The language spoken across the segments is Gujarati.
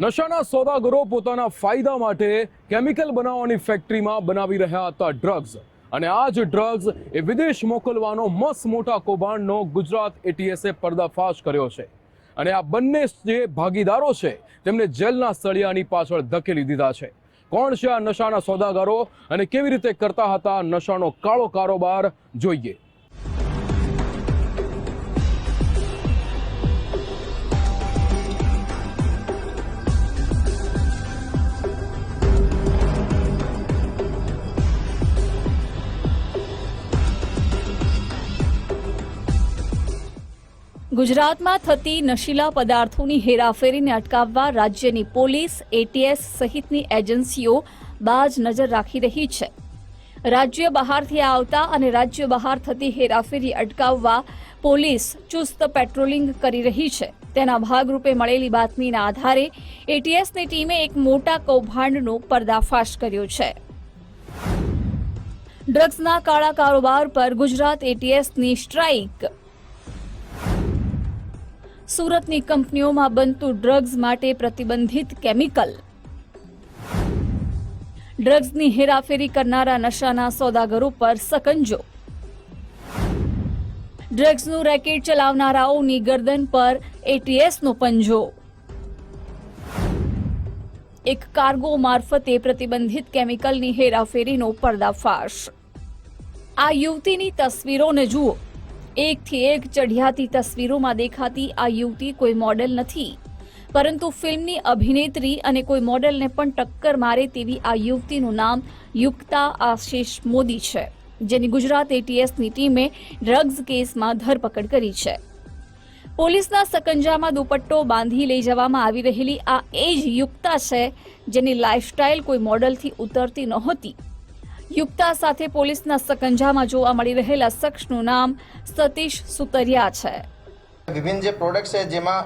નશાના સોદાગરો પોતાના ફાયદા માટે કેમિકલ બનાવવાની ફેક્ટરીમાં બનાવી રહ્યા હતા ડ્રગ્સ. અને આ જ ડ્રગ્સ એ વિદેશ મોકલવાનો મસ્ત મોટા કૌભાંડનો ગુજરાત એટીએસે પર્દાફાશ કર્યો છે. અને આ બંને જે ભાગીદારો છે, તેમને જેલના સળિયાની પાછળ ધકેલી દીધા છે. કોણ છે આ નશાના સોદાગારો અને કેવી રીતે કરતા હતા નશાનો કાળો કારોબાર, જોઈએ. ગુજરાતમાં થતી નશીલા પદાર્થોની હેરાફેરીને અટકાવવા રાજ્યની પોલીસ એટીએસ સહિતની એજન્સીઓ બાજ નજર રાખી રહી છે. રાજ્ય બહારથી આવતા અને રાજ્ય બહાર થતી હેરાફેરી અટકાવવા પોલીસ ચુસ્ત પેટ્રોલિંગ કરી રહી છે. તેના ભાગરૂપે મળેલી બાતમીના આધારે એટીએસની ટીમે એક મોટા કૌભાંડનો પર્દાફાશ કર્યો છે. ડ્રગ્સના કાળા કારોબાર પર ગુજરાત એટીએસની સ્ટ્રાઇક સુરતની કંપનીઓમાં બનતું ડ્રગ્સ માટે પ્રતિબંધિત કેમિકલ. ડ્રગ્સની હેરાફેરી કરનારા નશાના સોદાગરો પર સકંજો. ડ્રગ્સનું રેકેટ ચલાવનારાઓની ગરદન પર એટીએસનો પંજો. એક કાર્ગો મારફતે પ્રતિબંધિત કેમિકલની હેરાફેરીનો પર્દાફાશ. આ યુવતીની તસવીરોને જુઓ. એકથી એક ચઢિયાતી તસવીરોમાં દેખાતી આ યુવતી કોઈ મોડેલ નથી. પરંતુ ફિલ્મની અભિનેત્રી અને કોઈ મોડેલને પણ ટક્કર મારે તેવી આ યુવતીનું નામ યુક્તા આશીષ મોદી છે, જેની ગુજરાત એટીએસની ટીમે ડ્રગ્સ કેસમાં ધરપકડ કરી છે. પોલીસના સકંજામાં દુપટ્ટો બાંધી લઈ જવામાં આવી રહેલી આ એ જ યુક્તા છે, જેની લાઇફસ્ટાઇલ કોઈ મોડલથી ઉતરતી નહોતી. યુક્તા સાથે પોલીસના સકંજામાં જોવા મળી રહેલા શખ્સનું નામ સતીશ સુતરિયા છે. વિભિન્ન જે પ્રોડક્ટ્સ છે, જેમાં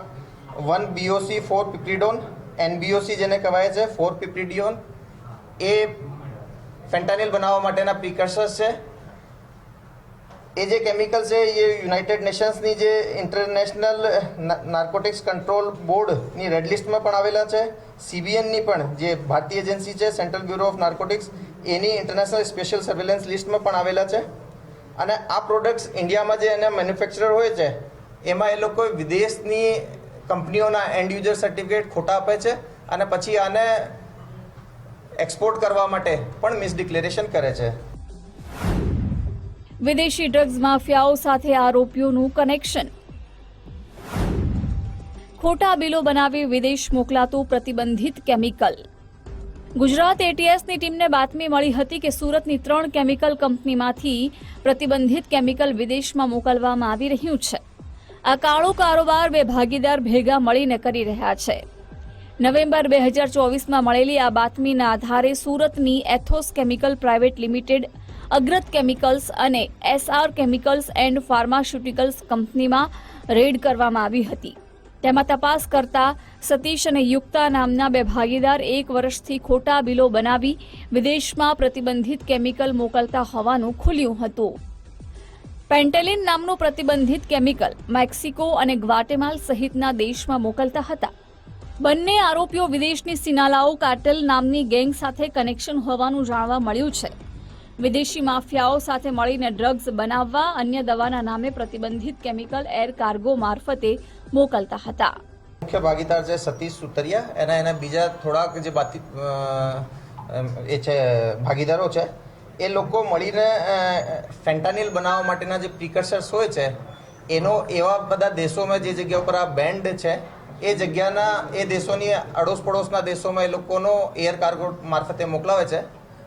one BOC four piperidone NBOC જેને કહેવાય છે ફોર પિપ્રિડિયોન એ ફેન્ટાનિલ બનાવવા માટેના પ્રિકર્સર્સ છે. એ જે કેમિકલ છે, એ યુનાઇટેડ નેશન્સની જે ઇન્ટરનેશનલ નાર્કોટિક્સ કંટ્રોલ બોર્ડની રેડ લિસ્ટમાં પણ આવેલા છે. સીબીએનની પણ જે ભારતીય એજન્સી છે સેન્ટ્રલ બ્યુરો ઓફ નાર્કોટિક્સ એની ઇન્ટરનેશનલ સ્પેશિયલ સર્વેલન્સ લિસ્ટમાં પણ આવેલા છે. અને આ પ્રોડક્ટ્સ ઇન્ડિયામાં જે એના મેન્યુફેક્ચરર હોય છે, એમાં એ લોકો વિદેશની કંપનીઓના એન્ડ યુઝર સર્ટિફિકેટ ખોટા આપે છે અને પછી આને એક્સપોર્ટ કરવા માટે પણ મિસડિક્લેરેશન કરે છે. વિદેશી ડ્રગ્સ માફિયાઓ સાથે આરોપીઓનું કનેક્શન ખોટા બિલો બનાવી વિદેશ મોકલાતું પ્રતિબંધિત કેમિકલ ગુજરાત એટીએસની ટીમને બાતમી મળી હતી કે સુરતની ત્રણ કેમિકલ કંપનીમાંથી પ્રતિબંધિત કેમિકલ વિદેશમાં મોકલવામાં આવી રહ્યું છે. આ કાળો કારોબાર બે ભાગીદાર ભેગા મળીને કરી રહ્યા છે. નવેમ્બર બે હજાર ચોવીસમાં મળેલી આ બાતમીના આધારે સુરતની Athos chemical private limited, Agrat chemicals અને S R chemicals and pharmaceuticals કંપનીમાં રેડ કરવામાં આવી હતી. તેમાં તપાસ કરતા સતીશ અને યુક્તા નામના બે ભાગીદાર એક વર્ષથી ખોટા બિલો બનાવી વિદેશમાં પ્રતિબંધિત કેમિકલ મોકલતા હોવાનું ખુલ્યું હતું. પેન્ટેલિન નામનું પ્રતિબંધિત કેમિકલ મેક્સિકો અને ગ્વાટેમાલ સહિતના દેશમાં મોકલતા હતા. બંને આરોપીઓ વિદેશની સિનાલાઓ કાર્ટેલ નામની ગેંગ સાથે કનેક્શન હોવાનું જાણવા મળ્યું છે. વિદેશી માફિયાઓ સાથે મળીને ડ્રગ્સ બનાવવા અન્ય દવાના નામે પ્રતિબંધિત કેમિકલ એર કાર્ગો મારફતે મોકલતા હતા. મુખ્ય ભાગીદાર છે સતીશ સુતરિયા. એના એના બીજા થોડાક જે બાતી એ છે, ભાગીદારો છે, એ લોકો મળીને ફેન્ટાનિલ બનાવવા માટેના જે પ્રિકર્સર્સ હોય છે, એનો એવા બધા દેશોમાં જે જગ્યા ઉપર આ બેન્ડ છે, એ જગ્યાના, એ દેશોની અડોશ પડોશના દેશોમાં એ લોકોનો એર કાર્ગો મારફતે મોકલાવે છે.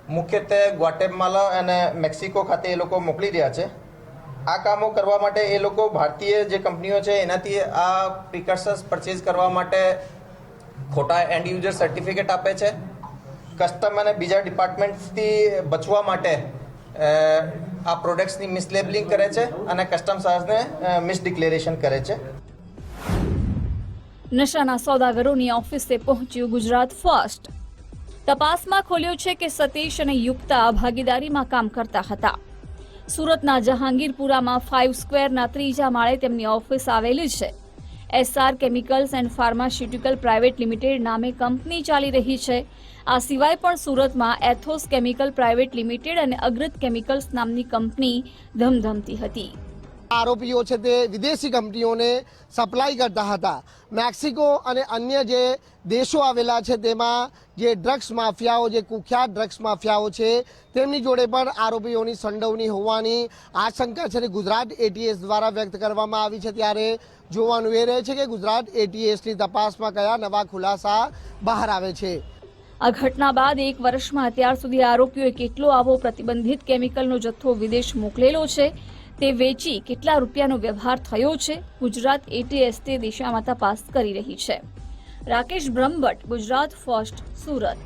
મુખ્યત્વે ગ્વાટેમાલા અને મેક્સિકો ખાતે એ લોકો મોકલી રહ્યા છે. આ કામો કરવા માટે એ લોકો ભારતીય જે કંપનીઓ છે, એનાથી આ પ્રિકર્સન્સ પરચેઝ કરવા માટે ખોટા એન્ડ યુઝર સર્ટિફિકેટ આપે છે. કસ્ટમ અને બીજા ડિપાર્ટમેન્ટ્સથી બચવા માટે આ પ્રોડક્ટ્સની મિસલેબલિંગ કરે છે અને કસ્ટમ ચાર્જને મિસડિક્લેરેશન કરે છે. નશાના સોદાગરોની ઓફિસે પહોંચ્યું ગુજરાત ફર્સ્ટ. તપાસમાં ખોલ્યું છે કે સતીશ અને યુક્તા ભાગીદારીમાં કામ કરતા હતા. સુરતના જહાંગીરપુરામાં ફાઇવ સ્ક્વેરના ત્રીજા માળે તેમની ઓફિસ આવેલી છે. S R chemicals and pharmaceutical private limited નામે કંપની ચાલી રહી છે. આ સિવાય પણ સુરતમાં એથોસ કેમિકલ પ્રાઇવેટ લિમિટેડ અને અગ્રત કેમિકલ્સ નામની કંપની ધમધમતી હતી. આરોપીઓ છે તે વિદેશી કંપનીઓને સપ્લાય કરતા હતા. મેક્સિકો અને અન્ય જે દેશો આવેલા છે તેમાં જે ડ્રગ્સ માફિયાઓ, જે કુખ્યાત ડ્રગ્સ માફિયાઓ છે, તેમની જોડે પણ આરોપીઓની સંડોવણી હોવાની આશંકા છે ગુજરાત એટીએસ દ્વારા વ્યક્ત કરવામાં આવી છે. ત્યારે જોવાનું એ રહે છે કે ગુજરાત એટીએસની તપાસમાં કયા નવા ખુલાસા બહાર આવે છે. આ ઘટના બાદ એક વર્ષમાં અત્યાર સુધી આરોપીઓએ કેટલો આવો પ્રતિબંધિત કેમિકલનો જથ્થો વિદેશ મોકલેલો છે? તે વેચી કેટલા રૂપિયાનો વ્યવહાર થયો છે, ગુજરાત એટીએસ તે દિશામાં તપાસ કરી રહી છે. રાકેશ બ્રહ્મભટ્ટ, ગુજરાત ફર્સ્ટ સુરત.